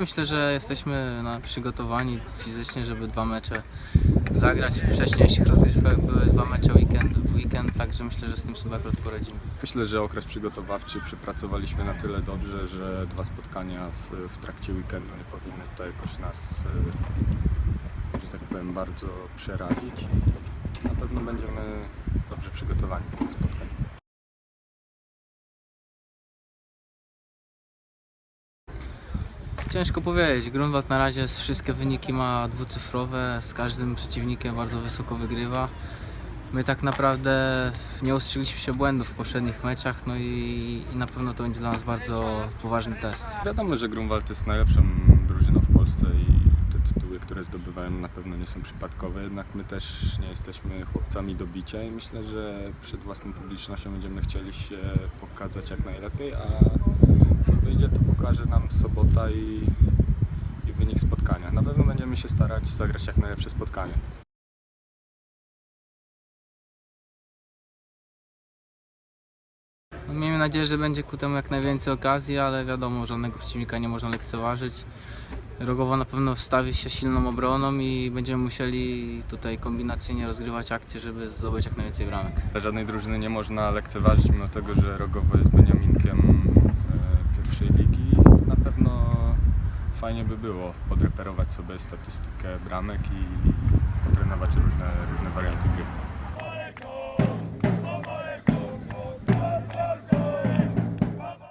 Myślę, że jesteśmy przygotowani fizycznie, żeby dwa mecze zagrać. W wcześniejszych rozgrywkach były dwa mecze weekend, w weekend, także myślę, że z tym sobie akurat poradzimy. Myślę, że okres przygotowawczy przepracowaliśmy na tyle dobrze, że dwa spotkania w, w trakcie weekendu nie powinny tutaj jakoś nas, e, że tak powiem, bardzo przerazić. Na pewno będziemy dobrze przygotowani Ciężko powiedzieć. Grunwald na razie wszystkie wyniki ma dwucyfrowe, z każdym przeciwnikiem bardzo wysoko wygrywa. My tak naprawdę nie ostrzygliśmy się błędów w poprzednich meczach, no i, i na pewno to będzie dla nas bardzo poważny test. Wiadomo, że Grunwald jest najlepszą drużyną w Polsce i te tytuły, które zdobywają na pewno nie są przypadkowe, jednak my też nie jesteśmy chłopcami do bicia i myślę, że przed własną publicznością będziemy chcieli się pokazać jak najlepiej, a wyjdzie to pokaże nam sobota i, i wynik spotkania. Na pewno będziemy się starać zagrać jak najlepsze spotkanie. No, miejmy nadzieję, że będzie ku temu jak najwięcej okazji, ale wiadomo, żadnego przeciwnika nie można lekceważyć. Rogowo na pewno wstawi się silną obroną i będziemy musieli tutaj kombinacyjnie rozgrywać akcje, żeby zdobyć jak najwięcej bramek. Żadnej drużyny nie można lekceważyć, mimo tego, że Rogowo jest Beniaminkiem pierwszej ligi. Na pewno fajnie by było podreperować sobie statystykę bramek i potrenować różne, różne warianty gry.